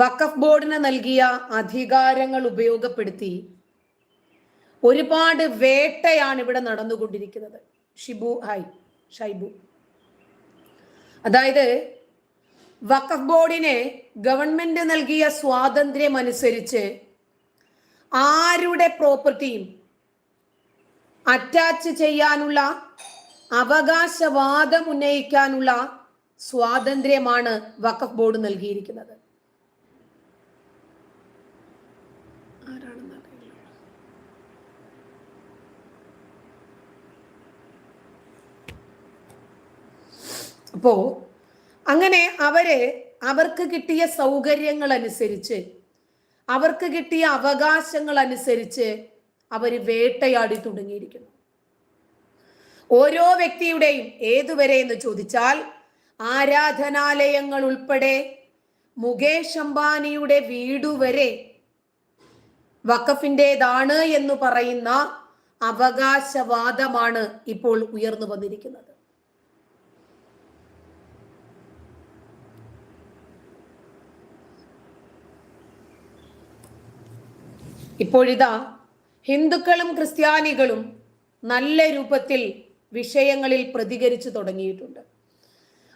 വഖഫ് ബോർഡിന് നൽകിയ അധികാരങ്ങൾ ഉപയോഗപ്പെടുത്തി ഒരുപാട് വേട്ടയാണ് ഇവിടെ നടന്നുകൊണ്ടിരിക്കുന്നത്. ഷിബു ഹായ് ഷൈബു. അതായത് വഖഫ് ബോർഡിനെ ഗവൺമെന്റ് നൽകിയ സ്വാതന്ത്ര്യം അനുസരിച്ച് ആരുടെ പ്രോപ്പർട്ടിയും അറ്റാച്ച് ചെയ്യാനുള്ള അവകാശവാദം ഉന്നയിക്കാനുള്ള സ്വാതന്ത്ര്യമാണ് വഖഫ് ബോർഡ് നൽകിയിരിക്കുന്നത്. അപ്പോ അങ്ങനെ അവരെ അവർക്ക് കിട്ടിയ സൗകര്യങ്ങൾ അനുസരിച്ച് അവർക്ക് കിട്ടിയ അവകാശങ്ങൾ അനുസരിച്ച് അവർ വേട്ടയാടി തുടങ്ങിയിരിക്കുന്നു. ഓരോ വ്യക്തിയുടെയും ഏതുവരെ എന്ന് ചോദിച്ചാൽ ആരാധനാലയങ്ങൾ ഉൾപ്പെടെ മുകേഷ് അംബാനിയുടെ വീടുവരെ വഖഫിന്റെതാണ് എന്ന് പറയുന്ന അവകാശവാദമാണ് ഇപ്പോൾ ഉയർന്നു വന്നിരിക്കുന്നത്. ഇപ്പോഴിതാ ഹിന്ദുക്കളും ക്രിസ്ത്യാനികളും നല്ല രൂപത്തിൽ വിഷയങ്ങളിൽ പ്രതികരിച്ചു തുടങ്ങിയിട്ടുണ്ട്.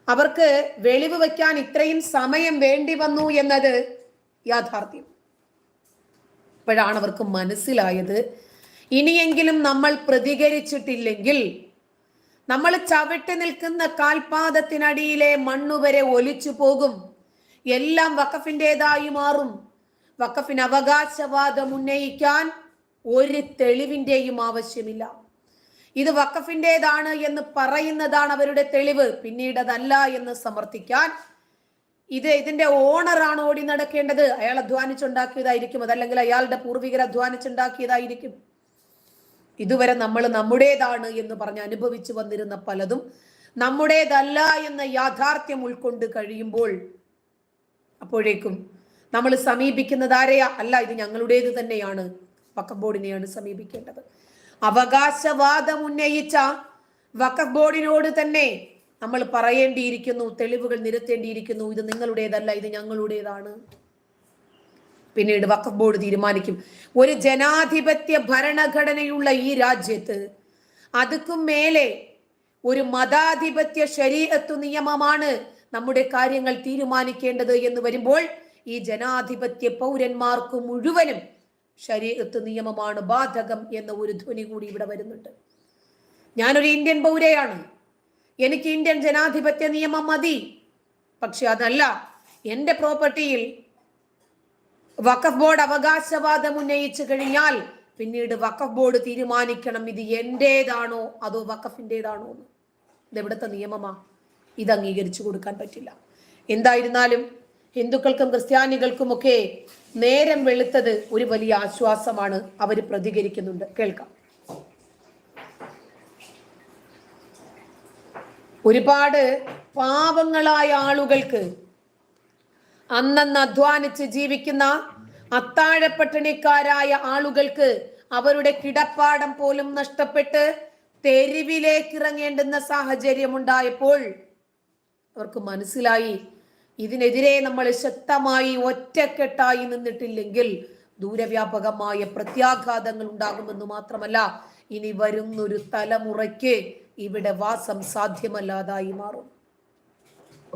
അവർക്ക് വെളിവ് വയ്ക്കാൻ ഇത്രയും സമയം വേണ്ടി വന്നു എന്നത് യാഥാർത്ഥ്യം. ഇപ്പോഴാണ് അവർക്ക് മനസ്സിലായത് ഇനിയെങ്കിലും നമ്മൾ പ്രതികരിച്ചിട്ടില്ലെങ്കിൽ നമ്മൾ ചവിട്ടി നിൽക്കുന്ന കാൽപാദത്തിനടിയിലെ മണ്ണുവരെ ഒലിച്ചു പോകും. എല്ലാം വഖഫിന്റെതായി മാറും. വഖഫിന് അവകാശവാദം ഉന്നയിക്കാൻ ഒരു തെളിവിന്റെയും ആവശ്യമില്ല. ഇത് വഖഫിന്റെതാണ് എന്ന് പറയുന്നതാണ് അവരുടെ തെളിവ്. പിന്നീട് അതല്ല എന്ന് സമർത്ഥിക്കാൻ ഇത് ഇതിന്റെ ഓണറാണ് ഓടി നടക്കേണ്ടത്. അയാൾ അധ്വാനിച്ചുണ്ടാക്കിയതായിരിക്കും. അതല്ലെങ്കിൽ അയാളുടെ പൂർവികർ അധ്വാനിച്ചുണ്ടാക്കിയതായിരിക്കും. ഇതുവരെ നമ്മൾ നമ്മുടേതാണ് എന്ന് പറഞ്ഞ് അനുഭവിച്ചു വന്നിരുന്ന പലതും നമ്മുടേതല്ല എന്ന യാഥാർത്ഥ്യം ഉൾക്കൊണ്ട് കഴിയുമ്പോൾ അപ്പോഴേക്കും നമ്മൾ സമീപിക്കുന്നത് ആരെയാ? അല്ല ഇത് ഞങ്ങളുടേത് തന്നെയാണ്. വഖഫ് ബോർഡിനെയാണ് സമീപിക്കേണ്ടത്. അവകാശവാദം ഉന്നയിച്ച വഖഫ് ബോർഡിനോട് തന്നെ നമ്മൾ പറയേണ്ടിയിരിക്കുന്നു തെളിവുകൾ നിരത്തേണ്ടിയിരിക്കുന്നു ഇത് നിങ്ങളുടേതല്ല ഇത് ഞങ്ങളുടേതാണ്. പിന്നീട് വക്കഫ് ബോർഡ് തീരുമാനിക്കും. ഒരു ജനാധിപത്യ ഭരണഘടനയുള്ള ഈ രാജ്യത്ത് അതുക്കും മേലെ ഒരു മതാധിപത്യ ശരീരത്തു നിയമമാണ് നമ്മുടെ കാര്യങ്ങൾ തീരുമാനിക്കേണ്ടത് എന്ന് വരുമ്പോൾ ഈ ജനാധിപത്യ പൗരന്മാർക്ക് മുഴുവനും ശരീരത്ത് നിയമമാണ് ബാധകം എന്ന ഒരു ധ്വനി കൂടി ഇവിടെ വരുന്നുണ്ട്. ഞാനൊരു ഇന്ത്യൻ പൗരയാണ്. എനിക്ക് ഇന്ത്യൻ ജനാധിപത്യ നിയമം മതി. പക്ഷെ അതല്ല എന്റെ പ്രോപ്പർട്ടിയിൽ വഖഫ് ബോർഡ് അവകാശവാദം ഉന്നയിച്ചു കഴിഞ്ഞാൽ പിന്നീട് വഖഫ് ബോർഡ് തീരുമാനിക്കണം ഇത് എന്റേതാണോ അതോ വഖഫിന്റെതാണോ എന്ന്. ഇതെവിടുത്തെ നിയമമാ? ഇത് അംഗീകരിച്ചു കൊടുക്കാൻ പറ്റില്ല. എന്തായിരുന്നാലും ഹിന്ദുക്കൾക്കും ക്രിസ്ത്യാനികൾക്കുമൊക്കെ നേരം വെളുത്തത് ഒരു വലിയ ആശ്വാസമാണ് അവർ പ്രതികരിക്കുന്നുണ്ട്. കേൾക്കാം. ഒരുപാട് പാവങ്ങളായ ആളുകൾക്ക് അന്നന്ന് അധ്വാനിച്ച് ജീവിക്കുന്ന അത്താഴപ്പട്ടിണിക്കാരായ ആളുകൾക്ക് അവരുടെ കിടപ്പാടം പോലും നഷ്ടപ്പെട്ട് തെരുവിലേക്ക് ഇറങ്ങേണ്ടുന്ന സാഹചര്യം ഉണ്ടായപ്പോൾ അവർക്ക് മനസ്സിലായി ഇതിനെതിരെ നമ്മൾ ശക്തമായി ഒറ്റക്കെട്ടായി നിന്നിട്ടില്ലെങ്കിൽ ദൂരവ്യാപകമായ പ്രത്യാഘാതങ്ങൾ ഉണ്ടാകുമെന്ന് മാത്രമല്ല ഇനി വരുന്നൊരു തലമുറയ്ക്ക് ഇവിടെ വാസം സാധ്യമല്ലാതായി മാറും.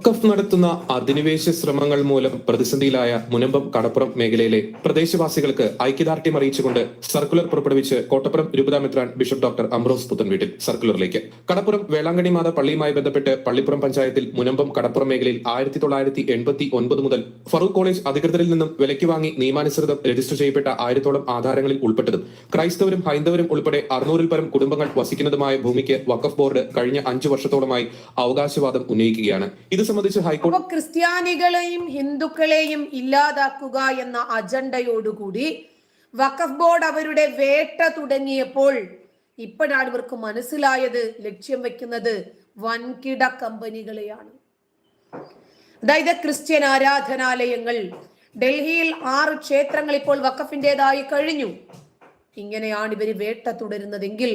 വഖഫ് നടത്തുന്ന അധിനിവേശ ശ്രമങ്ങൾ മൂലം പ്രതിസന്ധിയിലായ മുനമ്പം കടപ്പുറം മേഖലയിലെ പ്രദേശവാസികൾക്ക് ഐക്യദാർഢ്യം അറിയിച്ചുകൊണ്ട് സർക്കുലർ പുറപ്പെടുവിച്ച് കോട്ടപ്പുറം രൂപതാമിത്രാൻ ബിഷപ്പ് ഡോക്ടർ അംബ്രോസ് പുത്തൻവീട്ടിൽ സർക്കുലറിലേക്ക്. കടപ്പുറം വേളാങ്കണ്ണി മാത പള്ളിയുമായി ബന്ധപ്പെട്ട് പള്ളിപ്പുറം പഞ്ചായത്തിൽ മുനമ്പം കടപ്പുറം മേഖലയിൽ ആയിരത്തി തൊള്ളായിരത്തി എൺപത്തി ഒൻപത് മുതൽ ഫറൂഖ് കോളേജ് അധികൃതരിൽ നിന്നും വിലയ്ക്ക് വാങ്ങി നിയമാനുസൃതം രജിസ്റ്റർ ചെയ്യപ്പെട്ട ആയിരത്തോളം ആധാരങ്ങളിൽ ഉൾപ്പെട്ടതും ക്രൈസ്തവരും ഹൈന്ദവരും ഉൾപ്പെടെ അറുന്നൂറിൽ പരം കുടുംബങ്ങൾ വസിക്കുന്നതുമായ ഭൂമിക്ക് വഖഫ് ബോർഡ് കഴിഞ്ഞ അഞ്ചു വർഷത്തോളമായി അവകാശവാദം ഉന്നയിക്കുകയാണ്. ഇത് സംബന്ധിച്ച് ഹൈക്കോടതി ക്രിസ്ത്യാനികളെയും ഹിന്ദുക്കളെയും ഇല്ലാതാക്കുക എന്ന അജണ്ടയോടുകൂടി വഖഫ് ബോർഡ് അവരുടെ വേട്ട തുടങ്ങിയപ്പോൾ ഇപ്പോഴാണ് ഇവർക്ക് മനസ്സിലായത് ലക്ഷ്യം വെക്കുന്നത് വൻകിട കമ്പനികളെയാണ്. അതായത് ക്രിസ്ത്യൻ ആരാധനാലയങ്ങൾ. ഡൽഹിയിൽ ആറ് ക്ഷേത്രങ്ങൾ ഇപ്പോൾ വഖഫിന്റെതായി കഴിഞ്ഞു. ഇങ്ങനെയാണ് ഇവർ വേട്ട തുടരുന്നതെങ്കിൽ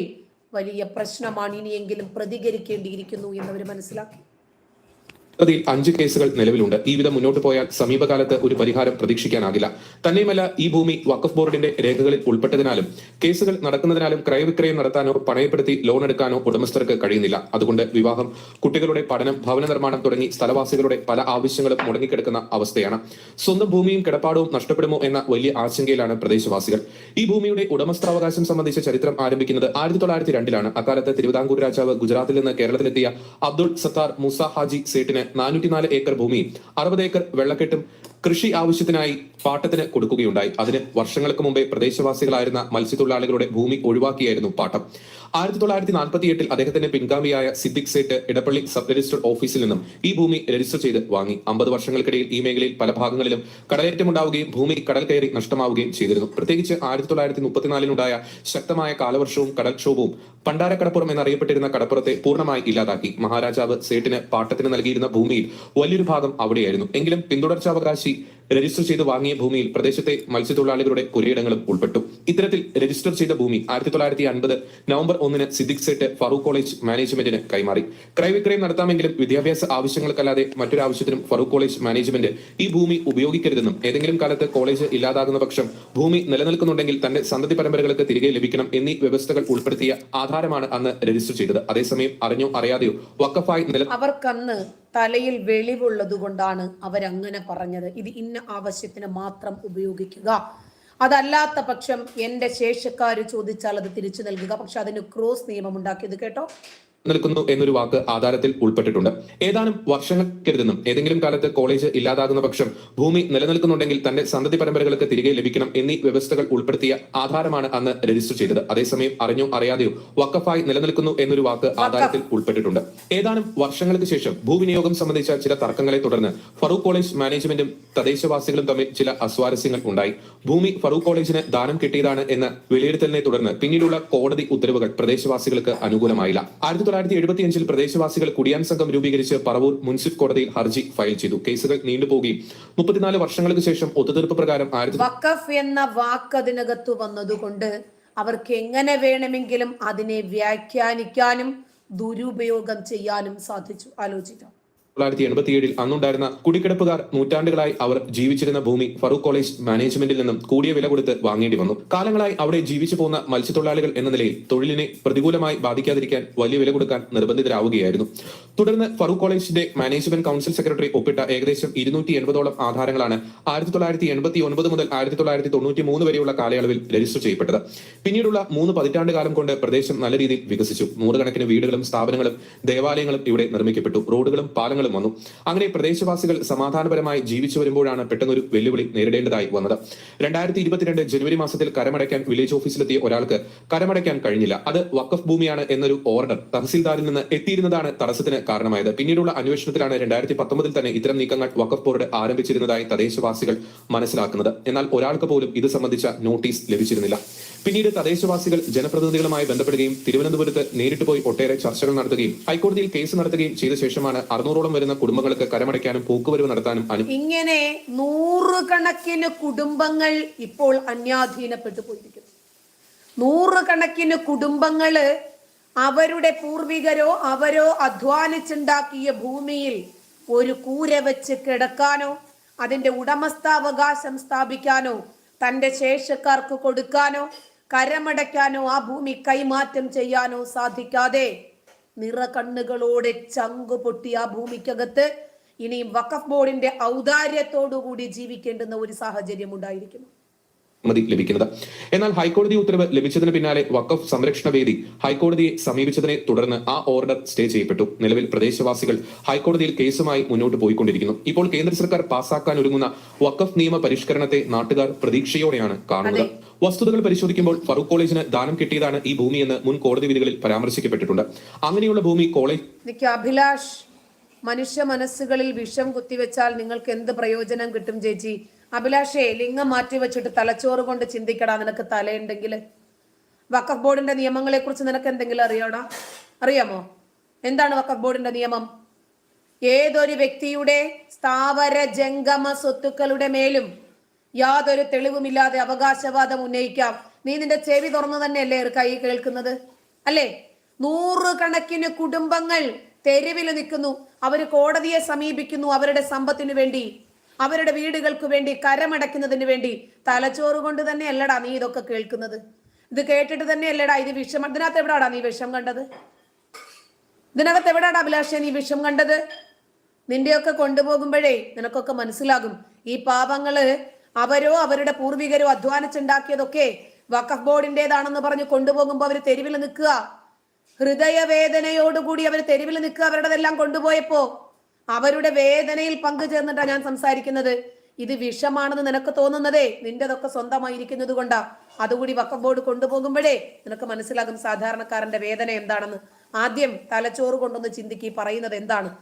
വലിയ പ്രശ്നമാണ് ഇനിയെങ്കിലും പ്രതികരിക്കേണ്ടിയിരിക്കുന്നു എന്നവർ മനസ്സിലാക്കി. കോടതിയിൽ അഞ്ച് കേസുകൾ നിലവിലുണ്ട്. ഈ വിധം മുന്നോട്ട് പോയാൽ സമീപകാലത്ത് ഒരു പരിഹാരം പ്രതീക്ഷിക്കാനാകില്ല. തന്നെയുമല്ല ഈ ഭൂമി വഖഫ് ബോർഡിന്റെ രേഖകളിൽ ഉൾപ്പെട്ടതിനാലും കേസുകൾ നടക്കുന്നതിനാലും ക്രയവിക്രയം നടത്താനോ പണയപ്പെടുത്തി ലോൺ എടുക്കാനോ ഉടമസ്ഥർക്ക് കഴിയുന്നില്ല. അതുകൊണ്ട് വിവാഹം കുട്ടികളുടെ പഠനം ഭവന നിർമ്മാണം തുടങ്ങി സ്ഥലവാസികളുടെ പല ആവശ്യങ്ങളും മുടങ്ങിക്കിടക്കുന്ന അവസ്ഥയാണ്. സ്വന്തം ഭൂമിയും കിടപ്പാടവും നഷ്ടപ്പെടുമോ എന്ന വലിയ ആശങ്കയിലാണ് പ്രദേശവാസികൾ. ഈ ഭൂമിയുടെ ഉടമസ്ഥാവകാശം സംബന്ധിച്ച ചരിത്രം ആരംഭിക്കുന്നത് ആയിരത്തി തൊള്ളായിരത്തി രണ്ടിലാണ്. അക്കാലത്ത് തിരുവിതാംകൂർ രാജാവ് ഗുജറാത്തിൽ നിന്ന് കേരളത്തിലെത്തിയ അബ്ദുൾ സത്താർ മൂസ ഹാജി സേട്ടിന് നാനൂറ്റിനാല് ഏക്കർ ഭൂമിയും അറുപത് ഏക്കർ വെള്ളക്കെട്ടും കൃഷി ആവശ്യത്തിനായി പാട്ടത്തിന് കൊടുക്കുകയുണ്ടായി. അതിന് വർഷങ്ങൾക്ക് മുമ്പേ പ്രദേശവാസികളായിരുന്ന മത്സ്യത്തൊഴിലാളികളുടെ ഭൂമി ഒഴിവാക്കിയായിരുന്നു പാട്ടം. ആയിരത്തി തൊള്ളായിരത്തി നാൽപ്പത്തി എട്ടിൽ അദ്ദേഹത്തിന്റെ പിൻഗാമിയായ സിദ്ദിഖ് സേട്ട് ഇടപ്പള്ളി സബ് രജിസ്റ്റർ ഓഫീസിൽ നിന്നും ഈ ഭൂമി രജിസ്റ്റർ ചെയ്ത് വാങ്ങി. അമ്പത് വർഷങ്ങൾക്കിടയിൽ ഈ മേഖലയിൽ പല ഭാഗങ്ങളിലും കടലേറ്റമുണ്ടാവുകയും ഭൂമി കടൽ കയറി നഷ്ടമാവുകയും ചെയ്തിരുന്നു. പ്രത്യേകിച്ച് ആയിരത്തി തൊള്ളായിരത്തി മുപ്പത്തിനാലിനുണ്ടായ ശക്തമായ കാലവർഷവും കടൽക്ഷോഭവും പണ്ടാരക്കടപ്പുറം എന്നറിയപ്പെട്ടിരുന്ന കടപ്പുറത്തെ പൂർണമായി ഇല്ലാതാക്കി. മഹാരാജാവ് സേട്ടിന് പാട്ടത്തിന് നൽകിയിരുന്ന ഭൂമിയിൽ വലിയൊരു ഭാഗം അവിടെയായിരുന്നു. എങ്കിലും പിന്തുടർച്ചാവകാശി രജിസ്റ്റർ ചെയ്ത് വാങ്ങിയ ഭൂമിയിൽ പ്രദേശത്തെ മത്സ്യത്തൊഴിലാളികളുടെ പുരയിടങ്ങളും ഉൾപ്പെട്ടു. ഇത്തരത്തിൽ രജിസ്റ്റർ ചെയ്ത ഭൂമി ആയിരത്തി തൊള്ളായിരത്തി അൻപത് നവംബർ ഒന്നിന് സിദ്ദിഖ് സേട്ട് ഫറൂഖ് കോളേജ് മാനേജ്മെന്റിന് കൈമാറി. ക്രയവിക്രയം നടത്താമെങ്കിലും വിദ്യാഭ്യാസ ആവശ്യങ്ങൾക്കല്ലാതെ മറ്റൊരു ആവശ്യത്തിനും ഫറൂഖ് കോളേജ് മാനേജ്മെന്റ് ഈ ഭൂമി ഉപയോഗിക്കരുതെന്നും ഏതെങ്കിലും കാലത്ത് കോളേജ് ഇല്ലാതാകുന്ന പക്ഷം ഭൂമി നിലനിൽക്കുന്നുണ്ടെങ്കിൽ തന്റെ സന്തതി പരമ്പരകൾക്ക് തിരികെ ലഭിക്കണം എന്നീ വ്യവസ്ഥകൾ ഉൾപ്പെടുത്തിയ ആധാരമാണ് അന്ന് രജിസ്റ്റർ ചെയ്തത്. അതേസമയം അറിഞ്ഞോ അറിയാതെയോ വക്കഫായി നില അവർക്കന്ന് തലയിൽ വെളിവുള്ളത് കൊണ്ടാണ് അവരങ്ങനെ പറഞ്ഞത്. ഇത് ഇന്ന ആവശ്യത്തിന് മാത്രം ഉപയോഗിക്കുക. അതല്ലാത്ത പക്ഷം എന്റെ ശേഷക്കാർ ചോദിച്ചാൽ അത് തിരിച്ചു നൽകുക. പക്ഷെ അതിന് ക്രോസ് നിയമം ഉണ്ടാക്കിയത് കേട്ടോ. നിൽക്കുന്നു എന്നൊരു വാക്ക് ആധാരത്തിൽ ഉൾപ്പെട്ടിട്ടുണ്ട്. ഏതാനും വർഷങ്ങൾക്കരുതെന്നും ഏതെങ്കിലും കാലത്ത് കോളേജ് ഇല്ലാതാകുന്ന പക്ഷം ഭൂമി നിലനിൽക്കുന്നുണ്ടെങ്കിൽ തന്റെ സന്തതി പരമ്പരകൾക്ക് തിരികെ ലഭിക്കണം എന്നീ വ്യവസ്ഥകൾ ഉൾപ്പെടുത്തിയ ആധാരമാണ് അന്ന് രജിസ്റ്റർ ചെയ്തത്. അതേസമയം അറിഞ്ഞോ അറിയാതെയോ വക്കഫായി നിലനിൽക്കുന്നു എന്നൊരു വാക്ക് ആധാരത്തിൽ ഉൾപ്പെട്ടിട്ടുണ്ട്. ഏതാനും വർഷങ്ങൾക്ക് ശേഷം ഭൂവിനിയോഗം സംബന്ധിച്ച ചില തർക്കങ്ങളെ തുടർന്ന് ഫറൂഖ് കോളേജ് മാനേജ്മെന്റും തദ്ദേശവാസികളും തമ്മിൽ ചില അസ്വാരസ്യങ്ങൾ ഉണ്ടായി. ഭൂമി ഫറൂഖ് കോളേജിന് ദാനം കിട്ടിയതാണ് എന്ന വിലയിരുത്തലിനെ തുടർന്ന് പിന്നീടുള്ള കോടതി ഉത്തരവുകൾ പ്രദേശവാസികൾക്ക് അനുകൂലമായില്ല. ആയിരത്തി തൊള്ളായിരത്തി എഴുപത്തിയഞ്ചിൽ പ്രദേശവാസികൾ കുടിയാൻ സംഘം രൂപീകരിച്ച് പറവൂർ മുൻസിഫ് കോടതിയിൽ ഹർജി ഫയൽ ചെയ്തു. കേസുകൾ നീണ്ടുപോകുകയും മുപ്പത്തിനാല് വർഷങ്ങൾക്ക് ശേഷം ഒത്തുതീർപ്പ് പ്രകാരം ആയിരത്തി വഖഫ് എന്ന വാക്ക് അതിനകത്ത് വന്നതുകൊണ്ട് അവർക്ക് എങ്ങനെ വേണമെങ്കിലും അതിനെ വ്യാഖ്യാനിക്കാനും ദുരുപയോഗം ചെയ്യാനും സാധിച്ചു. ആലോചിക്കാം. തൊള്ളായിരത്തി എൺപത്തി ഏഴിൽ അന്നുണ്ടായിരുന്ന കുടിക്കിടപ്പുകാർ നൂറ്റാണ്ടുകളായി അവർ ജീവിച്ചിരുന്ന ഭൂമി ഫറൂഖ് കോളേജ് മാനേജ്മെന്റിൽ നിന്നും കൂടിയ വില കൊടുത്ത് വാങ്ങേണ്ടി വന്നു. കാലങ്ങളായി അവിടെ ജീവിച്ചു പോകുന്ന മത്സ്യത്തൊഴിലാളികൾ എന്ന നിലയിൽ തൊഴിലിനെ പ്രതികൂലമായി ബാധിക്കാതിരിക്കാൻ വലിയ വില കൊടുക്കാൻ നിർബന്ധിതരാവുകയായിരുന്നു. തുടർന്ന് ഫറൂഖ് കോളേജിന്റെ മാനേജ്മെന്റ് കൗൺസിൽ സെക്രട്ടറി ഒപ്പിട്ട ഏകദേശം ഇരുന്നൂറ്റി എൺപതോളം ആധാരങ്ങളാണ് ആയിരത്തി തൊള്ളായിരത്തി എൺപത്തി ഒൻപത് മുതൽ ആയിരത്തി തൊള്ളായിരത്തി തൊണ്ണൂറ്റി മൂന്ന് വരെയുള്ള കാലയളവിൽ രജിസ്റ്റർ ചെയ്യപ്പെട്ടത്. പിന്നീടുള്ള മൂന്ന് പതിറ്റാണ്ട് കാലം കൊണ്ട് പ്രദേശം നല്ല രീതിയിൽ വികസിച്ചു. നൂറുകണക്കിന് വീടുകളും സ്ഥാപനങ്ങളും ദേവാലയങ്ങളും ഇവിടെ നിർമ്മിക്കപ്പെട്ടു. റോഡുകളും പാലങ്ങളും വന്നു. അങ്ങനെ പ്രദേശവാസികൾ സമാധാനപരമായി ജീവിച്ചു വരുമ്പോഴാണ് പെട്ടെന്നൊരു വെല്ലുവിളി നേരിടേണ്ടതായി വന്നത്. രണ്ടായിരത്തി ഇരുപത്തിരണ്ട് ജനുവരി മാസത്തിൽ കരമടയ്ക്കാൻ വില്ലേജ് ഓഫീസിലെത്തിയ ഒരാൾക്ക് കരമടയ്ക്കാൻ കഴിഞ്ഞില്ല. അത് വഖഫ് ഭൂമിയാണ് എന്നൊരു ഓർഡർ തഹസിൽദാരിൽ നിന്ന് എത്തിയിരുന്നതാണ് തടസ്സത്തിന് കാരണമായത്. പിന്നീടുള്ള അന്വേഷണത്തിലാണ് രണ്ടായിരത്തി പത്തൊമ്പതിൽ തന്നെ ഇത്തരം നീക്കങ്ങൾ വഖഫ് ബോർഡ് ആരംഭിച്ചിരുന്നതായി തദ്ദേശവാസികൾ മനസ്സിലാക്കുന്നത്. എന്നാൽ ഒരാൾക്ക് പോലും ഇത് സംബന്ധിച്ച നോട്ടീസ് ലഭിച്ചിരുന്നില്ല. പിന്നീട് തദ്ദേശവാസികൾ ജനപ്രതിനിധികളുമായി ബന്ധപ്പെടുകയും തിരുവനന്തപുരത്ത് നേരിട്ട് പോയി ഒട്ടേറെ ചർച്ചകൾ നടത്തുകയും ഹൈക്കോടതിയിൽ കേസ് നടത്തുകയും ചെയ്ത ശേഷമാണ് അറുന്നൂറോളം വരുന്ന കുടുംബങ്ങൾക്ക് കരമടയ്ക്കാനും പോക്കുവരവ് നടത്താനും ഇങ്ങനെ നൂറുകണക്കിന് കുടുംബങ്ങൾ ഇപ്പോൾ അന്യാധീനപ്പെട്ടു പോയിരിക്കുന്നു നൂറുകണക്കിന് കുടുംബങ്ങൾ അവരുടെ പൂർവികരോ അവരോ അധ്വാനിച്ചുണ്ടാക്കിയ ഭൂമിയിൽ ഒരു കൂര വെച്ച് കിടക്കാനോ അതിന്റെ ഉടമസ്ഥാവകാശം സ്ഥാപിക്കാനോ തന്റെ ശേഷക്കാർക്ക് കൊടുക്കാനോ കരമടയ്ക്കാനോ ആ ഭൂമി കൈമാറ്റം ചെയ്യാനോ സാധിക്കാതെ നിറ കണ്ണുകളോടെ ചങ്കു പൊട്ടി ആ ഭൂമിക്കകത്ത് ഇനിയും വഖഫ് ബോർഡിന്റെ ഔദാര്യത്തോടുകൂടി ജീവിക്കേണ്ടുന്ന ഒരു സാഹചര്യം ഉണ്ടായിരിക്കുന്നു. അനുമതി ലഭിക്കുന്നത്. എന്നാൽ ഹൈക്കോടതി ഉത്തരവ് ലഭിച്ചതിന് പിന്നാലെ വഖഫ് സംരക്ഷണ വേദി ഹൈക്കോടതിയെ സമീപിച്ചതിനെ തുടർന്ന് ആ ഓർഡർ സ്റ്റേ ചെയ്യപ്പെട്ടു. നിലവിൽ പ്രദേശവാസികൾ ഹൈക്കോടതിയിൽ കേസുമായി മുന്നോട്ട് പോയിക്കൊണ്ടിരിക്കുന്നു. ഇപ്പോൾ കേന്ദ്ര സർക്കാർ പാസാക്കാൻ ഒരുങ്ങുന്ന വഖഫ് നിയമ പരിഷ്കരണത്തെ നാട്ടുകാർ പ്രതീക്ഷയോടെയാണ് കാണുന്നത്. വസ്തുതകൾ പരിശോധിക്കുമ്പോൾ ഫറൂഖ് കോളേജിന് ദാനം കിട്ടിയതാണ് ഈ ഭൂമി എന്ന് മുൻ കോടതി വിധികളിൽ പരാമർശിക്കപ്പെട്ടിട്ടുണ്ട്. അങ്ങനെയുള്ള ഭൂമി കോളേജ് അഭിലാഷ് മനുഷ്യ മനസ്സുകളിൽ വിഷം കുത്തിവെച്ചാൽ നിങ്ങൾക്ക് എന്ത് പ്രയോജനം കിട്ടും ചേച്ചി? അഭിലാഷേ ലിംഗം മാറ്റി വെച്ചിട്ട് തലച്ചോറ് കൊണ്ട് ചിന്തിക്കടാ നിനക്ക് തലയുണ്ടെങ്കിൽ വക്കഫ് ബോർഡിന്റെ നിയമങ്ങളെ കുറിച്ച് നിനക്ക് എന്തെങ്കിലും അറിയണോ അറിയാമോ? എന്താണ് വക്കഫ് ബോർഡിന്റെ നിയമം? ഏതൊരു വ്യക്തിയുടെ സ്ഥാവര ജംഗമ സ്വത്തുക്കളുടെ മേലും യാതൊരു തെളിവുമില്ലാതെ അവകാശവാദം ഉന്നയിക്കാം. നീ നിന്റെ ചെവി തുറന്നു തന്നെയല്ലേ കൈ കേൾക്കുന്നത്? അല്ലേ? നൂറുകണക്കിന് കുടുംബങ്ങൾ തെരുവിൽ നിൽക്കുന്നു. അവർ കോടതിയെ സമീപിക്കുന്നു അവരുടെ സമ്പത്തിനു വേണ്ടി. അവരുടെ വീടുകൾക്ക് വേണ്ടി കരമടയ്ക്കുന്നതിന് വേണ്ടി തലച്ചോറ് കൊണ്ട് തന്നെ അല്ലടാ നീ ഇതൊക്കെ കേൾക്കുന്നത്? ഇത് കേട്ടിട്ട് തന്നെ അല്ലടാ ഇത് വിഷം ഇതിനകത്ത് എവിടാടാ നീ വിഷം കണ്ടത്? ഇതിനകത്ത് എവിടാടാ അഭിലാഷ നീ വിഷം കണ്ടത്? നിന്റെയൊക്കെ കൊണ്ടുപോകുമ്പോഴേ നിനക്കൊക്കെ മനസ്സിലാകും. ഈ പാപങ്ങൾ അവരോ അവരുടെ പൂർവികരോ അധ്വാനിച്ചുണ്ടാക്കിയതൊക്കെ വഖഫ് ബോർഡിന്റേതാണെന്ന് പറഞ്ഞ് കൊണ്ടുപോകുമ്പോൾ അവർ തെരുവിൽ നിൽക്കുക. ഹൃദയവേദനയോടുകൂടി അവർ തെരുവിൽ നിൽക്കുക അവരുടെതെല്ലാം കൊണ്ടുപോയപ്പോ അവരുടെ വേദനയിൽ പങ്കുചേർന്നിട്ടാണ് ഞാൻ സംസാരിക്കുന്നത്. ഇത് വിഷമാണെന്ന് നിനക്ക് തോന്നുന്നതേ? നിന്റെതൊക്കെ സ്വന്തമായിരിക്കുന്നത് കൊണ്ടാ. അതുകൂടി വക്കം ബോർഡ് കൊണ്ടുപോകുമ്പോഴേ നിനക്ക് മനസ്സിലാകും സാധാരണക്കാരന്റെ വേദന എന്താണെന്ന്. ആദ്യം തലച്ചോറ് കൊണ്ടൊന്ന് ചിന്തിക്കി പറയുന്നത് എന്താണ്?